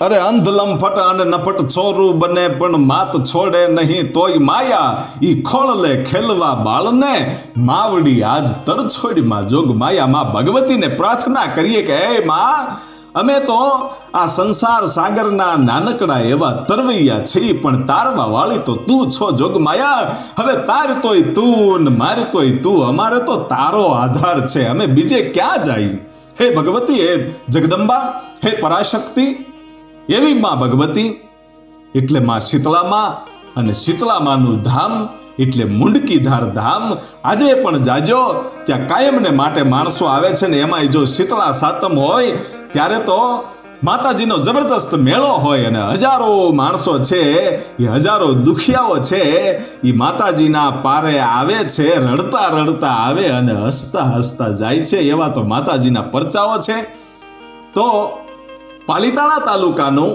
અરે અંધ લંફટ અને નફટ છોરું બને, પણ માત છોડે નહીં તોય માયા. ઈ ખોળલે ખેલવા બાળને. માવડી આજ તર છોડીમાં જોગ માયા. માં ભગવતીને પ્રાર્થના કરીએ કે હે માં, અમે તો આ સંસાર સાગરના નાનકડા એવા તરવૈયા છીએ, પણ તારવા વાળી તો તું છો જોગ માયા. હવે તાર તોય તું ને મારે તોય તું. અમારે તો તારો આધાર છે. અમે બીજે ક્યાં જાય હે ભગવતી, હે જગદંબા, હે પરાશક્તિ એવી માં ભગવતી એટલે માં શીતળામાં અને શીતળામાનું ધામ એટલે મુંડકીધાર ધામ આજે પણ જાજો, ત્યાં કાયમને માટે માણસો આવે છે ને એમાંય જો શીતળા સાતમ હોય, ત્યારે તો માતાજીનો જબરદસ્ત મેળો હોય અને હજારો માણસો છે, એ હજારો દુખિયાઓ છે, એ માતાજીના પારે આવે છે, રડતા રડતા આવે અને હસતા હસતા જાય છે, એવા તો માતાજીના પરચાઓ છે. તો પાલિતાણા તાલુકાનું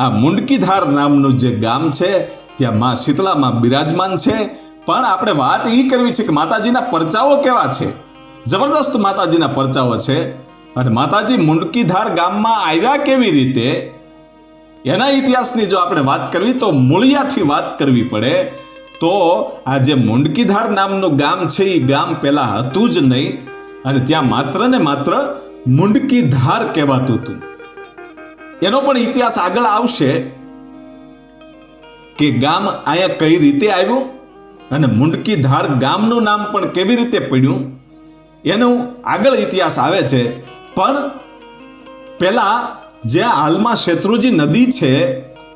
આ મુંડકીધાર નામનું જે ગામ છે, ત્યાં માં શીતળામાં બિરાજમાન છે. પણ આપણે વાત એ કરવી છે કે માતાજીના પરચાઓ કેવા છે? જબરદસ્ત માતાજીના પરચાઓ છે. અને માતાજી મુંડકીધાર ગામમાં આવ્યા કેવી રીતે? એના ઇતિહાસની જો આપણે વાત કરવી તો મૂળિયાથી વાત કરવી પડે તો આ જે મુંડકીધાર નામનું ગામ છે એ ગામ પહેલાં હતું જ નહીં. અને ત્યાં માત્ર ને માત્ર મુંડકીધાર કહેવાતું હતું. એનો પણ ઇતિહાસ આગળ આવશે કે ગામ અહીંયા કઈ રીતે આવ્યું અને મુંડકીધાર ગામનું નામ પણ કેવી રીતે પડ્યું, એનું આગળ ઇતિહાસ આવે છે. પણ પહેલા જ્યાં હાલમાં શેત્રુજી નદી છે,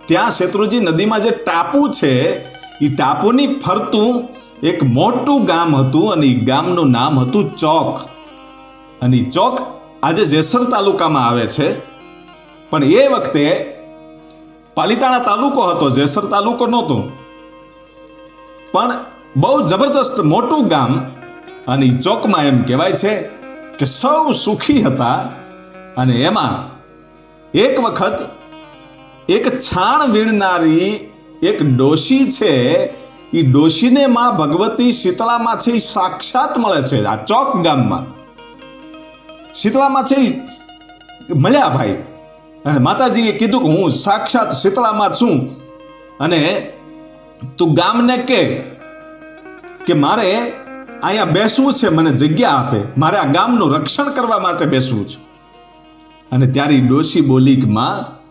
ત્યાં શેત્રુજી નદીમાં જે ટાપુ છે એ ટાપુની ફરતું એક મોટું ગામ હતું અને એ ગામનું નામ હતું ચોક. અને ચોક આજે જેસર તાલુકામાં આવે છે. પણ એ વખતે પાલિતાણા તાલુકો હતો, જેસર તાલુકો નહોતો. પણ બહુ જબરજસ્ત મોટું ગામ અને ચોકમાં એમ કહેવાય છે કે સૌ સુખી હતા અને એમાં એક વખત એક છાણ વીણનારી એક ડોશી છે એ ડોશીને માં ભગવતી શીતળામાં છે સાક્ષાત મળે છે, આ ચોક ગામમાં. શીતળામાં છે મળ્યા ભાઈ. અને માતાજીએ કીધું કે હું સાક્ષાત શીતળામાં છું. અને તું ગામને કે કે મારે અહીંયા બેસવું છે, મને જગ્યા આપે. મારે આ ગામનું રક્ષણ કરવા માટે બેસવું છે. અને ત્યારે ડોશી બોલી કે, માં,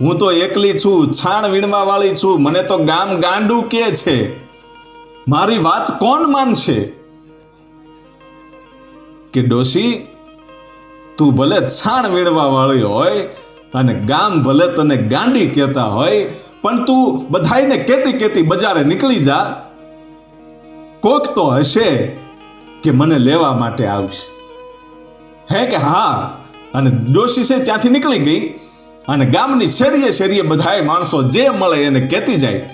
હું તો એકલી છું, છાણ વીણવા વાળી છું. મને તો ગામ ગાંડું કે છે? મારી વાત કોણ માનશે? કે ડોશી, તું ભલે છાણ વીણવા વાળી હોય અને ગામ ભલે તને ગાંડી કહેતા હોય, પણ તું બધાયને કેતી કેતી બજારે નીકળી જા. કોક તો હશે કે મને લેવા માટે આવશે. હે કે હા? અને ડોશી છે ત્યાંથી નીકળી ગઈ. અને ગામની શેરીએ શેરીએ બધાય માણસો જે મળે એને કહેતી જાય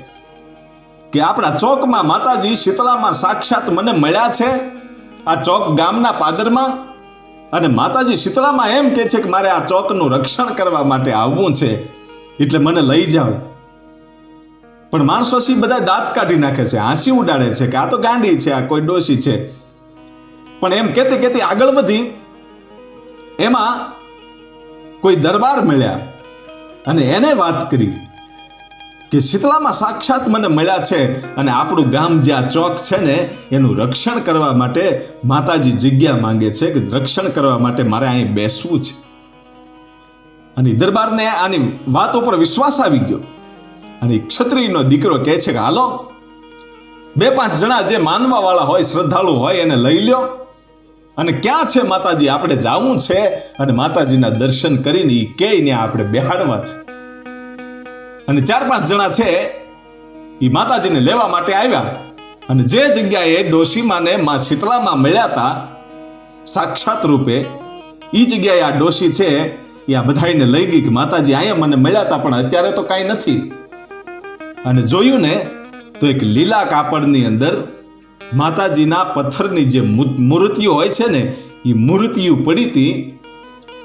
કે આપણા ચોકમાં માતાજી શીતળામાં સાક્ષાત મને મળ્યા છે. આ ચોક ગામના પાદરમાં અને માતાજી શીતળામાં એમ કહે છે કે મારે આ ચોકનું રક્ષણ કરવા માટે આવવું છે, એટલે મને લઈ જાઓ. પણ માણસો સી બધા દાંત કાઢી નાખે છે, હાંસી ઉડાડે છે, કે આ તો ગાંડી છે, આ કોઈ ડોશી છે. પણ એમ કહેતી કહેતી આગળ વધી, એમાં કોઈ દરબાર મળ્યા અને એને વાત કરી. કે શીતળામાં સાક્ષાત મને મળ્યા છે અને આપણું ગામ જે આ ચોક છે ને, એનું રક્ષણ કરવા માટે માતાજી જગ્યા માંગે છે કે રક્ષણ કરવા માટે મારે અહીં બેસવું છે. અને દરબારને આની વાત ઉપર વિશ્વાસ આવી ગયો. અને ક્ષત્રિયનો દીકરો કહે છે કે, હાલો, બે પાંચ જણા જે માનવા વાળા હોય, શ્રદ્ધાળુ હોય, એને લઈ લ્યો. અને ક્યાં છે માતાજી? આપણે જાવું છે. અને માતાજીના દર્શન કરીને એ કેને આપણે બેહાડવા છે. અને ચાર પાંચ જણા છે એ માતાજીને લેવા માટે આવ્યા. અને જે જગ્યાએ ડોશીમાને માં શીતળામાં મળ્યા હતા, સાક્ષાત રૂપે એ જગ્યાએ આ ડોશી છે, એ આ બધાને લઈ ગઈ કે માતાજી અહીંયા મને મળ્યા હતા, પણ અત્યારે તો કાંઈ નથી. અને જોયું ને, તો એક લીલા કાપડની અંદર માતાજીના પથ્થરની જે મૂર્તિઓ હોય છે ને એ મૂર્તિઓ પડી હતી.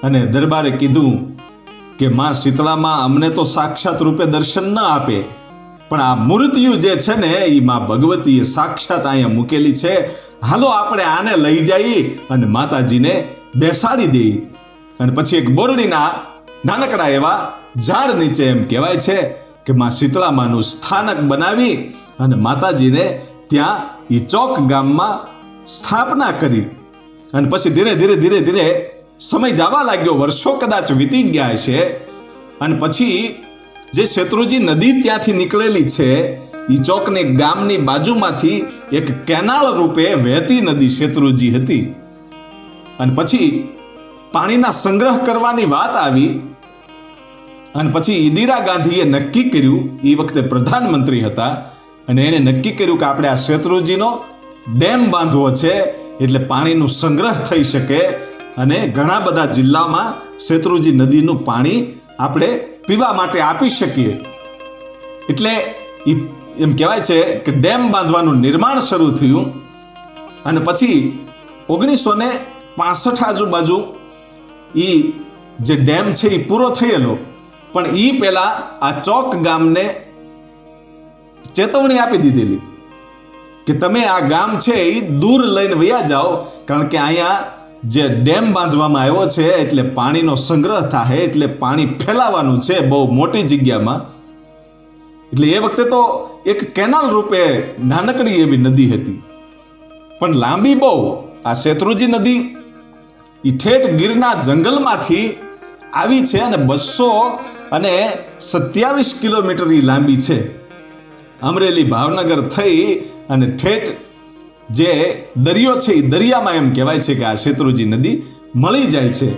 અને દરબારે કીધું કે માં શીતળામાં અમને તો સાક્ષાત રૂપે દર્શન ન આપે. પણ આ મૂર્તિયું જે છે ને એ માં ભગવતીએ સાક્ષાત અહીંયા મૂકેલી છે. હાલો આપણે આને લઈ જઈ અને માતાજીને બેસાડી દઈ અને પછી એક બોરડીના નાનકડા એવા ઝાડ નીચે એમ કહેવાય છે કે માં શીતળામાનું સ્થાનક બનાવી અને માતાજીને ત્યાં એ ચોક ગામમાં સ્થાપના કરી. અને પછી ધીરે ધીરે ધીરે ધીરે સમય જવા લાગ્યો, વર્ષો કદાચ વીતી ગયા છે અને પછી જે શેત્રુજી નદી ત્યાંથી નીકળેલી છે એ ચોકને ગામની બાજુમાંથી એક કેનાલ રૂપે વહેતી નદી શેત્રુજી હતી. અને પછી પાણીના સંગ્રહ કરવાની વાત આવી. અને પછી ઇન્દિરા ગાંધીએ નક્કી કર્યું એ વખતે પ્રધાનમંત્રી હતા, અને એણે નક્કી કર્યું કે આપણે આ શેત્રુજીનો ડેમ બાંધવો છે, એટલે પાણીનું સંગ્રહ થઈ શકે અને ઘણા બધા જિલ્લામાં શેત્રુજી નદીનું પાણી આપણે પીવા માટે આપી શકીએ. એટલે એમ કહેવાય છે કે ડેમ બાંધવાનું નિર્માણ શરૂ થયું અને પછી ઓગણીસો ને પાસઠ આજુબાજુ એ જે ડેમ છે એ પૂરો થયેલો. પણ એ પહેલા આ ચોક ગામને ચેતવણી આપી દીધેલી કે તમે આ ગામ છે એ દૂર લઈને વયા જાઓ. કારણ કે અહીંયા જે ડેમ બાંધવામાં આવ્યો છે એટલે પાણીનો સંગ્રહ થાય એટલે પાણી ફેલાવાનું છે બહુ મોટી જગ્યામાં. એટલે એ વખતે તો એક કેનાલ રૂપે નાનકડી એવી નદી હતી. પણ લાંબી બહુ. આ શેત્રુજી નદી એ ઠેઠ ગીરના જંગલમાંથી આવી છે અને બસો અને સત્યાવીસ કિલોમીટર લાંબી છે. અમરેલી ભાવનગર થઈ અને ઠેઠ જે દરિયો છે એ દરિયામાં એમ કહેવાય છે કે આ શેત્રુજી નદી મળી જાય છે.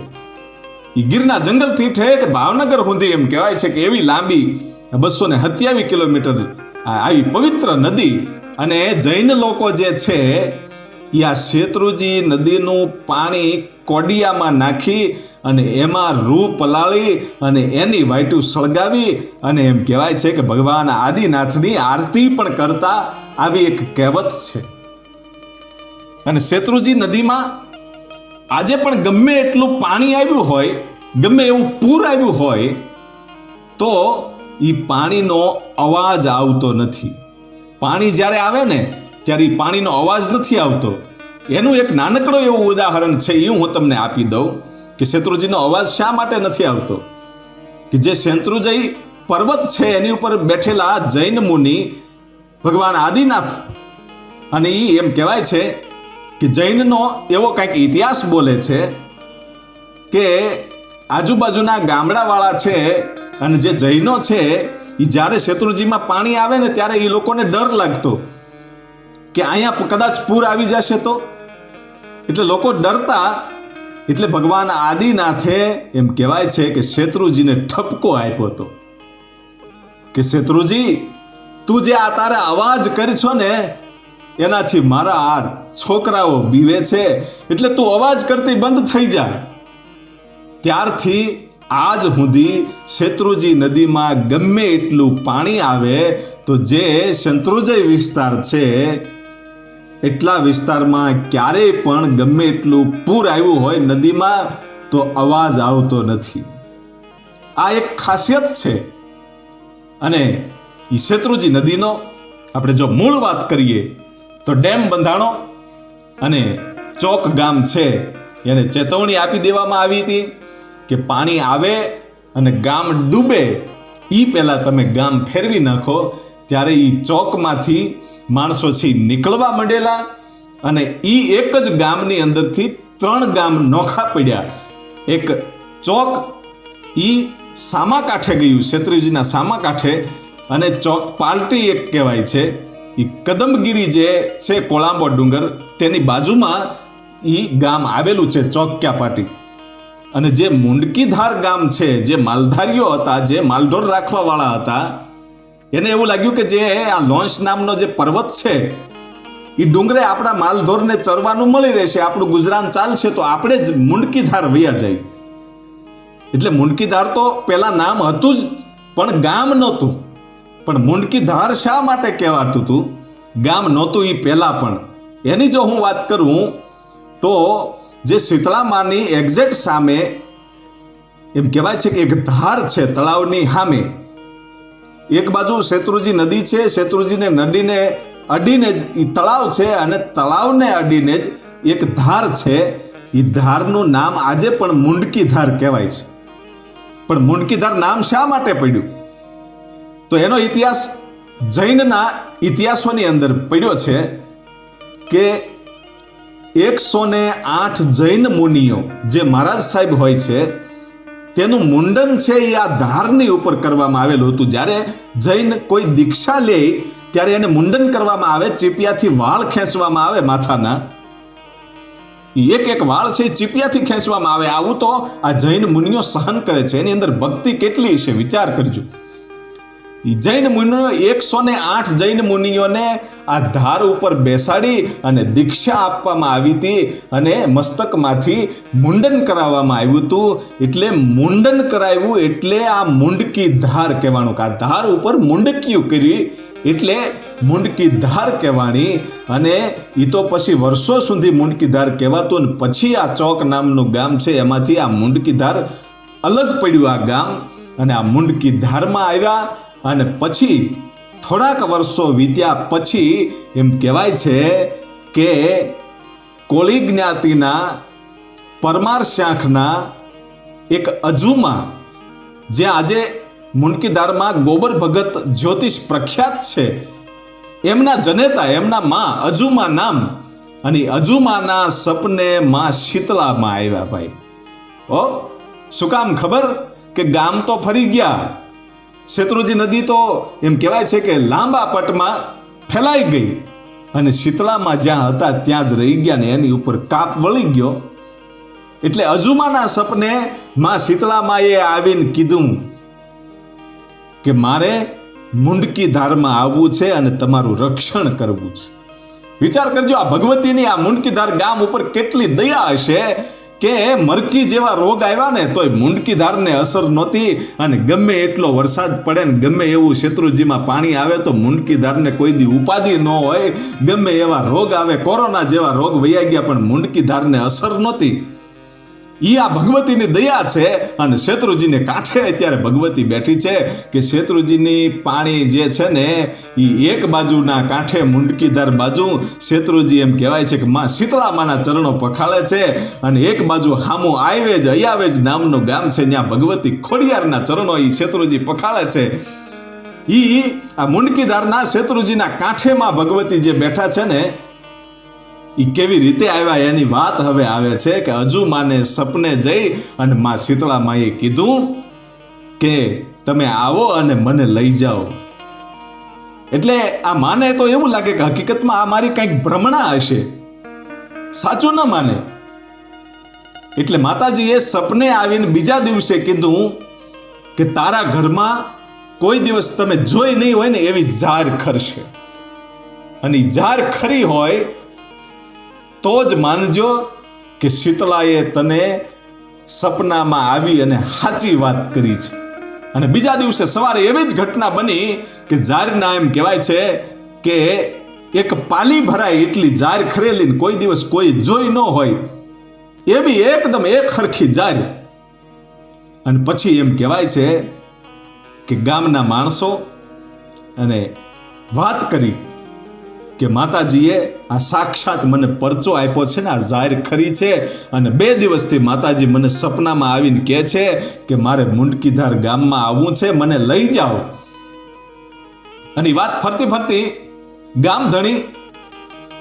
એ ગીરના જંગલથી ઠેઠ ભાવનગર સુધી એમ કહેવાય છે કે એવી લાંબી બસો ને સત્યાવીસ કિલોમીટર આવી પવિત્ર નદી અને જૈન લોકો જે છે એ આ શેત્રુજી નદીનું પાણી કોડિયામાં નાખી અને એમાં રૂ પલાળી અને એની વાયટું સળગાવી અને એમ કહેવાય છે કે ભગવાન આદિનાથની આરતી પણ કરતા આવી એક કહેવત છે. અને શેત્રુજી નદીમાં આજે પણ ગમે એટલું પાણી આવ્યું હોય, ગમે એવું પૂર આવ્યું હોય, તો એ પાણીનો અવાજ આવતો નથી. પાણી જ્યારે આવે ને, ત્યારે એ પાણીનો અવાજ નથી આવતો. એનું એક નાનકડું એવું ઉદાહરણ છે એ હું તમને આપી દઉં કે શેત્રુજીનો અવાજ શા માટે નથી આવતો? કે જે શેત્રુજય પર્વત છે, એની ઉપર બેઠેલા જૈન મુનિ ભગવાન આદિનાથ, અને એ એમ કહેવાય છે કે જૈનનો એવો કંઈક ઇતિહાસ બોલે છે કે આજુબાજુના ગામડાવાળા છે અને જે જૈનો છે એ જ્યારે શેત્રુજીમાં પાણી આવે ને ત્યારે એ લોકોને ડર લાગતો કે અહીંયા કદાચ પૂર આવી જશે તો. એટલે લોકો ડરતા, એટલે ભગવાન આદિનાથે એમ કહેવાય છે કે શેત્રુજીને ઠપકો આપ્યો હતો. કે શેત્રુજી, તું જે આ તારે અવાજ કરશો ને, એનાથી મારા આ છોકરાઓ બીવે છે, એટલે તું અવાજ કરતી બંધ થઈ જા. ત્યારથી આજ સુધી શેત્રુજી નદીમાં ગમે એટલું પાણી આવે, તો જે શત્રુજય વિસ્તાર છે, એટલા વિસ્તારમાં ક્યારેય પણ ગમે એટલું પૂર આવ્યું હોય નદીમાં, તો અવાજ આવતો નથી. આ એક ખાસિયત છે. અને શેત્રુજી નદીનો, આપણે જો મૂળ વાત કરીએ, તો ડેમ બંધાણો અને ચોક ગામ છે, એને ચેતવણી આપી દેવામાં આવી હતી કે પાણી આવે અને ગામ ડૂબે એ પહેલાં તમે ગામ ફેરવી નાખો ત્યારે એ ચોકમાંથી માણસો છે નીકળવા માંડેલા અને એ એક જ ગામની અંદરથી ત્રણ ગામ નોખા પડ્યા. એક ચોક એ સામા કાંઠે ગયું, શેત્રીજીના સામા કાંઠે અને ચોક પાર્ટી એક કહેવાય છે. કદમગીરી જે છે કોળાંબો ડુંગર, તેની બાજુમાં એ ગામ આવેલું છે ચોક્યા પાટી અને જે મુંડકીધાર ગામ છે, જે માલધારીઓ હતા, જે માલઢોર રાખવાવાળા હતા, એને એવું લાગ્યું કે જે આ લોન્ચ નામનો જે પર્વત છે એ ડુંગરે આપણા માલધોરને ચરવાનું મળી રહેશે, આપણું ગુજરાન ચાલશે, તો આપણે જ મુંડકીધાર વૈયા જાય. એટલે મુંડકીધાર તો પેલા નામ હતું જ, પણ ગામ નહોતું. પણ મુંડકી ધાર શા માટે કહેવાતું હતું ગામ નહોતું એ પહેલાં પણ. એની જો હું વાત કરું, તો જે શીતળામાની એક્ઝેક્ટ સામે એમ કહેવાય છે કે એક ધાર છે તળાવની સામે. એક બાજુ શેત્રુજી નદી છે, શેત્રુજીને નદીને અડીને જ એ તળાવ છે અને તળાવને અડીને જ એક ધાર છે. એ ધારનું નામ આજે પણ મુંડકી ધાર કહેવાય છે. પણ મુંડકી ધાર નામ શા માટે પડ્યું? તો એનો ઇતિહાસ જૈનના ઇતિહાસોની અંદર પડ્યો છે કે એકસો ને આઠ જૈન મુનિઓ જે મહારાજ સાહેબ હોય છે, તેનું મુંડન છે એ આ ધારની ઉપર કરવામાં આવેલું હતું. જ્યારે જૈન કોઈ દીક્ષા લે, ત્યારે એને મુંડન કરવામાં આવે, ચીપિયાથી વાળ ખેંચવામાં આવે માથાના. એક એક વાળ છે ચીપિયાથી ખેંચવામાં આવે. આવું તો આ જૈન મુનિઓ સહન કરે છે. એની અંદર ભક્તિ કેટલી છે વિચાર કરજો. જૈન મુનિઓ એકસો ને આઠ જૈન મુનિઓને આ ધાર ઉપર બેસાડી અને દીક્ષા આપવામાં આવી હતી અને મસ્તકમાંથી મુંડન કરાવવામાં આવ્યું હતું. એટલે મુંડન કરાવ્યું એટલે આ મુંડકી ધાર કહેવાનું કે આ ધાર ઉપર મુંડકીયું કરી એટલે મુંડકી ધાર કહેવાની અને એ તો પછી વર્ષો સુધી મુંડકી ધાર કહેવાતું અને પછી આ ચોક નામનું ગામ છે એમાંથી આ મુંડકી ધાર અલગ પડ્યું આ ગામ અને આ મુંડકી ધારમાં આવ્યા અને પછી થોડાક વર્ષો વીત્યા પછી એમ કહેવાય છે કે કોળી જ્ઞાતિના પરમાર શાખના એક અજુમા, જે આજે મુનકીદારમાં ગોબર ભગત જ્યોતિષ પ્રખ્યાત છે, એમના જનેતા, એમના માં અજુમા નામ અને અજુમાના સપને માં શીતળામાં આવ્યા ભાઈ. ઓ શું કામ ખબર કે ગામ તો ફરી ગયા શેત્રુજી નદી તો એમ કહેવાય છે કે લાંબા પટમાં ફેલાઈ ગઈ. અને શીતળામાં જ્યાં હતા ત્યાં જ રહી ગયા ને એની ઉપર કાપ વળી ગયો. એટલે અજુમાના સપને માં શીતળામાં એ આવીને કીધું કે મારે મુંડકી ધારમાં આવવું છે અને તમારું રક્ષણ કરવું છે. વિચાર કરજો, આ ભગવતીની આ મુંડકીધાર ગામ ઉપર કેટલી દયા હશે કે મરકી જેવા રોગ આવ્યા ને તોય મુંડકીધારને અસર નહોતી અને ગમે એટલો વરસાદ પડે ને ગમે એવું શેત્રુજીમાં પાણી આવે તો મુંડકી ધારને કોઈ દી ઉપાધિ ન હોય. ગમે એવા રોગ આવે, કોરોના જેવા રોગ વૈયા ગયા પણ મુંડકીધારને અસર નહોતી. ઈ આ ભગવતીની દયા છે અને શેત્રુજીને કાંઠે અત્યારે ભગવતી બેઠી છે કે શેત્રુજીની પાણી જે છે ને એ એક બાજુના કાંઠે મુંડકીધાર બાજુ શેત્રુજી એમ કહેવાય છે કે માં શીતળામાના ચરણો પખાળે છે અને એક બાજુ હામું આયવેજ અયાવેજ નામનું ગામ છે, ત્યાં ભગવતી ખોડિયારના ચરણો એ શેત્રુજી પખાળે છે. ઈ આ મુંડકીધારના શેત્રુજીના કાંઠેમાં ભગવતી જે બેઠા છે ને ઈ કેવી રીતે આવ્યા? એની વાત હવે આવે છે કે હજુ માને સપને જઈ અને માં શીતળા માએ કીધું કે તમે આવો અને મને લઈ જાઓ. એટલે આ માને તો એવું લાગે કે હકીકતમાં આ મારી કંઈક ભ્રમણા હશે. સાચું ન માને. એટલે માતાજીએ સપને આવીને બીજા દિવસે કીધું કે તારા ઘરમાં કોઈ દિવસ તમે જોઈ નહીં હોય ને એવી ઝાર ખરશે. અને ઝાર ખરી હોય તો જ માનજો કે શીતલાએ તને સપનામાં આવી અને સાચી વાત કરી છે. અને બીજા દિવસે સવારે એવી જ ઘટના બની કે ઝારના એમ કહેવાય છે કે એક પાલી ભરાય એટલી ઝાર ખરેલી કોઈ દિવસ કોઈ જોઈ ન હોય. એવી એકદમ એક સરખી ઝાર. અને પછી એમ કહેવાય છે કે ગામના માણસો અને વાત કરી કે માતાજીએ આ સાક્ષાત મને પરચો આપ્યો છે ને, આ જાહેર ખરી છે અને બે દિવસથી માતાજી મને સપનામાં આવીને કહે છે કે મારે મુંડકીધાર ગામમાં આવવું છે, મને લઈ જાઓ. અને વાત ફરતી ફરતી ગામ ધણી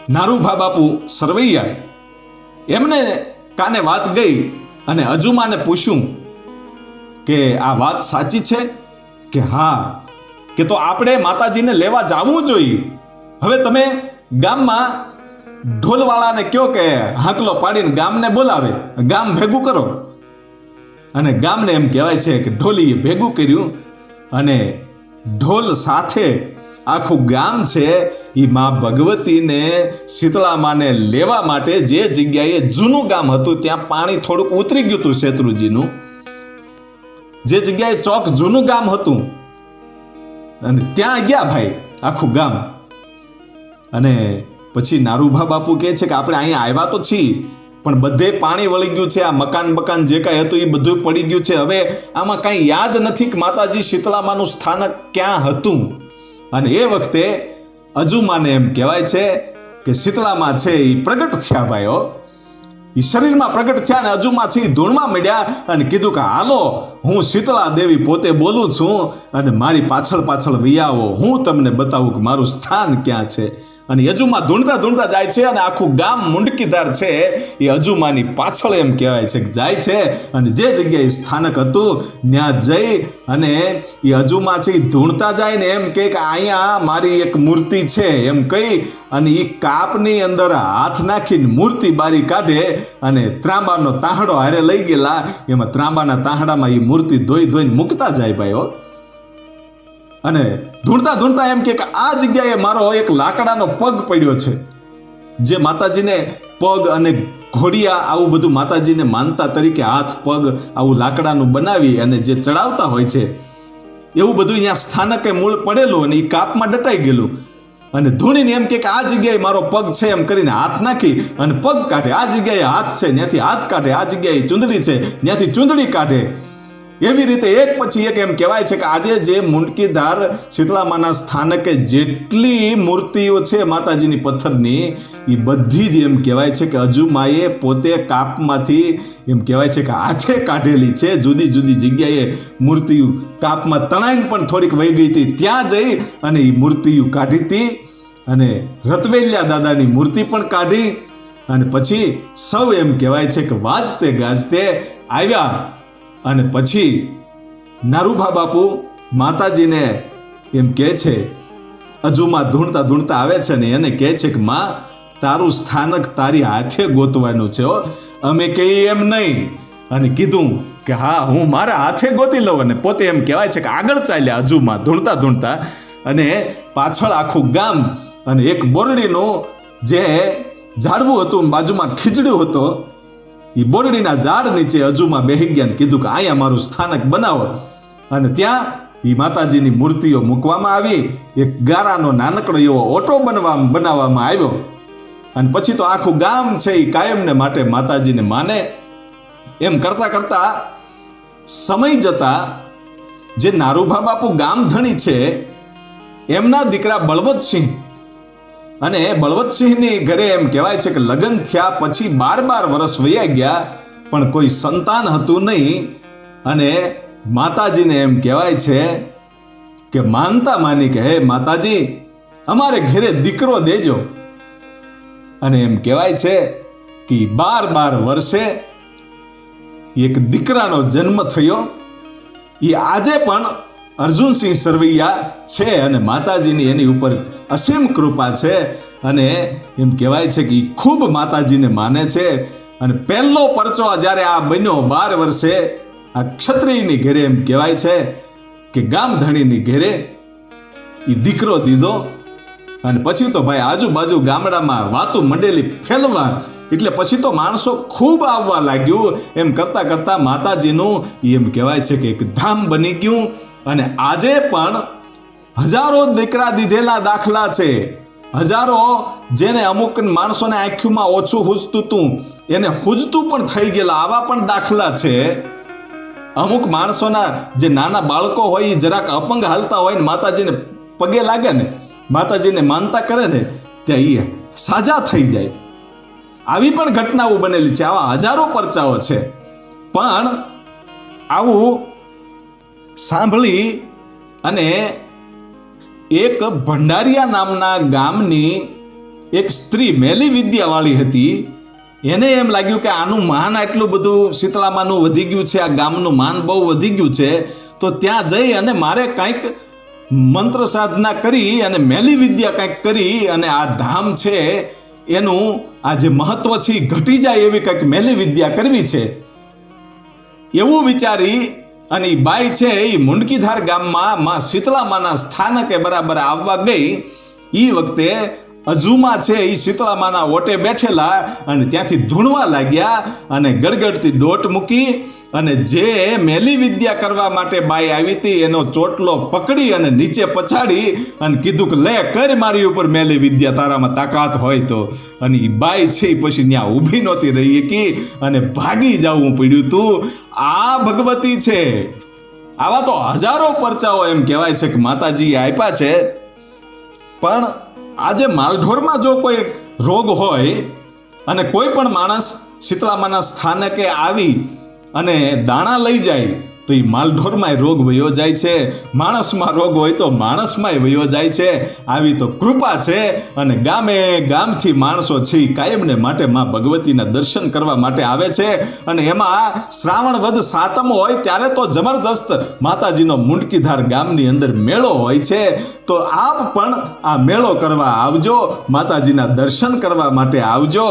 નારુભા બાપુ સરવૈયા એમને કાને વાત ગઈ અને અજુમાને પૂછ્યું કે આ વાત સાચી છે? કે હા, કે તો આપણે માતાજીને લેવા જાવું જોઈએ. હવે તમે ગામમાં ઢોલવાળાને કયો કે હાંકલો પાડીને ગામને બોલાવે, ગામ ભેગું કરો. અને ગામને એમ કહેવાય છે કે ઢોલીએ ભેગું કર્યું અને ઢોલ સાથે આખું ગામ છે એ મા ભગવતીને શીતળામાને લેવા માટે જે જગ્યાએ જૂનું ગામ હતું ત્યાં પાણી થોડુંક ઉતરી ગયું હતું શેત્રુજીનું. જે જગ્યાએ ચોક જૂનું ગામ હતું. અને ત્યાં ગયા ભાઈ આખું ગામ. અને પછી નારુભા બાપુ કહે છે કે આપણે અહીંયા આવ્યા તો છીએ, પણ બધે પાણી વળી ગયું છે, આ મકાન બકાન જે કાંઈ હતું એ બધું પડી ગયું છે. હવે આમાં કાંઈ યાદ નથી કે માતાજી શીતળામાનું સ્થાનક ક્યાં હતું? અને એ વખતે અજુમાને એમ કહેવાય છે કે શીતળામાં છે એ પ્રગટ થયા ભાઈઓ એ શરીરમાં પ્રગટ થયા અને અજુમાંથી ધૂળમાં મળ્યા અને કીધું કે હાલો, હું શીતળા દેવી પોતે બોલું છું અને મારી પાછળ પાછળ વિયાવો હું તમને બતાવું કે મારું સ્થાન ક્યાં છે? અને યજુમાં ધૂણતા ધૂણતા જાય છે અને આખું ગામ મુંડકીદાર છે. એ અજુમાની પાછળ એમ કહેવાય છે કે જાય છે અને જે જગ્યાએ સ્થાનક હતું, ત્યાં જઈ અને એ અજુમા છે એ ધૂણતા જાય ને એમ કે અહીંયા મારી એક મૂર્તિ છે એમ કહી અને એ કાપની અંદર હાથ નાખીને મૂર્તિ બારી કાઢે અને ત્રાંબાનો તાહડો હારે લઈ ગયેલા. એમાં ત્રાંબાના તાહડામાં એ મૂર્તિ ધોઈ ધોઈને મૂકતા જાય ભાઈ હો. અને ધૂણતા ધૂણતા એમ કે આ જગ્યાએ મારો એક લાકડાનો પગ પડ્યો છે. જે માતાજીને પગ અને ઘોડિયા આવું બધું માતાજીને માનતા તરીકે હાથ, પગ આવું લાકડાનું બનાવી અને જે ચડાવતા હોય છે, એવું બધું અહીંયા સ્થાનકે મૂળ પડેલું અને એ કાપમાં ડટાઈ ગયેલું. અને ધૂણીને એમ કે આ જગ્યાએ મારો પગ છે એમ કરીને હાથ નાખી અને પગ કાઢે. આ જગ્યાએ હાથ છે, ત્યાંથી હાથ કાઢે. આ જગ્યાએ ચૂંદડી છે, ત્યાંથી ચૂંદડી કાઢે. એવી રીતે એક પછી એક એમ કહેવાય છે કે આજે જે મુંડકીધાર શીતળામાના સ્થાનકે જેટલી મૂર્તિઓ છે માતાજીની પથ્થરની એ બધી જ એમ કહેવાય છે કે અજુમાએ પોતે કાપમાંથી એમ કહેવાય છે કે હાથે કાઢેલી છે. જુદી જુદી જગ્યાએ મૂર્તિઓ કાપમાં તણાઈને પણ થોડીક વહી ગઈ હતી. ત્યાં જઈ અને એ મૂર્તિઓ કાઢી હતી અને રતવેલિયા દાદાની મૂર્તિ પણ કાઢી અને પછી સૌ એમ કહેવાય છે કે વાજતે ગાજતે આવ્યા. અને પછી નારુભા બાપુ માતાજીને એમ કહે છે, અજુમાં ધૂણતા ધૂણતા આવે છે ને, એને કહે છે કે, માં, તારું સ્થાનક તારી હાથે ગોતવાનું છે હો. અમે કહીએ એમ નહીં. અને કીધું કે, હા, હું મારા હાથે ગોતી લઉં. અને પોતે એમ કહેવાય છે કે, આગળ ચાલ્યા અજુમાં ધૂણતા ધૂણતા. અને પાછળ આખું ગામ અને એક બોરડીનું જે ઝાડવું હતું બાજુમાં ખીચડું હતો એ બોરડીના ઝાડ નીચે અજુમાં બેહી ગયા કીધું કે અહીંયા મારું સ્થાનક બનાવો. અને ત્યાં એ માતાજીની મૂર્તિઓ મૂકવામાં આવી. એક ગારાનો નાનકડો એવો ઓટો બનવા બનાવવામાં આવ્યો. અને પછી તો આખું ગામ છે એ કાયમને માટે માતાજીને માને. એમ કરતા કરતા સમય જતા જે નારુભા બાપુ ગામ ધણી છે, એમના દીકરા બળવંતસિંહ અને બળવંતસિંહની ઘરે એમ કહેવાય છે કે લગ્ન થયા પછી બાર બાર વર્ષ વયા ગયા, પણ કોઈ સંતાન હતું નહીં. અને માતાજીને એમ કહેવાય છે કે માનતા માની કે, હે માતાજી, અમારે ઘરે દીકરો દેજો. અને એમ કહેવાય છે કે બાર બાર વર્ષે એક દીકરાનો જન્મ થયો. એ આજે પણ અર્જુનસિંહ સરવૈયા છે અને માતાજીની એની ઉપર અસીમ કૃપા છે. અને એમ કહેવાય છે કે એ ખૂબ માતાજીને માને છે. અને પહેલો પરચો જ્યારે આ બન્યો બાર વર્ષે, આ ક્ષત્રિયની ઘેરે એમ કહેવાય છે કે ગામધણીની ઘેરે એ દીકરો દીધો. અને પછી તો ભાઈ આજુબાજુ ગામડામાં વાતો મંડેલી ફેલવા, એટલે પછી તો માણસો ખૂબ આવવા લાગ્યું. એમ કરતા કરતા માતાજીનું એમ કહેવાય છે કે એક ધામ બની ગયું. અને આજે પણ હજારો દીકરા દીધેલા દાખલા છે. હજારો જેને અમુક માણસોને આંખમાં ઓછું હુજતું હતું એને હુજતું પણ થઈ ગયેલા આવા પણ દાખલા છે. અમુક માણસોના જે નાના બાળકો હોય એ જરાક અપંગ હાલતા હોય ને માતાજીને પગે લાગે ને, માતાજીને માનતા કરે ને, ત્યાં એ સાજા થઈ જાય. આવી પણ ઘટનાઓ બનેલી છે. આવા હજારો પરચાઓ છે. પણ આવું સાંભળી અને એક ભંડારિયા નામના ગામની એક સ્ત્રી મેલી વિદ્યાવાળી હતી. એને એમ લાગ્યું કે આનું માન આટલું બધું શીતળામાનું વધી ગયું છે, આ ગામનું માન બહુ વધી ગયું છે, તો ત્યાં જઈ અને મારે કંઈક મંત્ર સાધના કરી અને મેલી વિદ્યા કંઈક કરી અને આ ધામ છે એનું આ જે મહત્વ છે ઘટી જાય એવી કંઈક મેલી વિદ્યા કરવી છે. એવું વિચારી અને એ બાઈ છે એ મુંડકીધાર ગામમાં માં શીતળામાના સ્થાનકે બરાબર આવવા ગઈ. એ વખતે અજુમાં છે એ શીતળામાના ઓટે બેઠેલા અને ત્યાંથી ધૂણવા લાગ્યા અને ગડગડતી દોટ મૂકી અને જે મેલી વિદ્યા કરવા માટે બાઈ આવી હતી, એનો ચોટલો પકડી અને નીચે પછાડી અને કીધું કે, લે, કર મારી ઉપર મેલી વિદ્યા, તારામાં તાકાત હોય તો. અને એ બાઈ છે એ પછી ત્યાં ઊભી નહોતી રહી કે અને ભાગી જવું પડ્યું તું. આ ભગવતી છે. આવા તો હજારો પરચાઓ એમ કહેવાય છે કે માતાજીએ આપ્યા છે. પણ આજે માલઢોરમાં જો કોઈ રોગ હોય અને કોઈ પણ માણસ શીતળામાના સ્થાનકે આવી અને દાણા લઈ જાય તો એ માલઢોરમાંય રોગ વયો જાય છે. માણસમાં રોગ હોય તો માણસમાંય વયો જાય છે. આવી તો કૃપા છે અને ગામે ગામથી માણસો છે કાયમને માટે મા ભગવતીના દર્શન કરવા માટે આવે છે. અને એમાં શ્રાવણ વધ સાતમ હોય ત્યારે તો જબરજસ્ત માતાજીનો મુંડકીધાર ગામની અંદર મેળો હોય છે. તો આપ પણ આ મેળો કરવા આવજો. માતાજીના દર્શન કરવા માટે આવજો.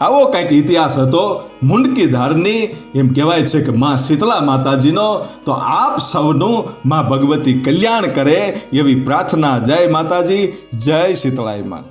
આવો કંઈક ઇતિહાસ હતો મુંડકી ધારની. એમ કહેવાય છે કે માં શીતલા માતાજીનો. તો આપ સૌનું માં ભગવતી કલ્યાણ કરે એવી પ્રાર્થના. જય માતાજી, જય શીતળાઈ માં.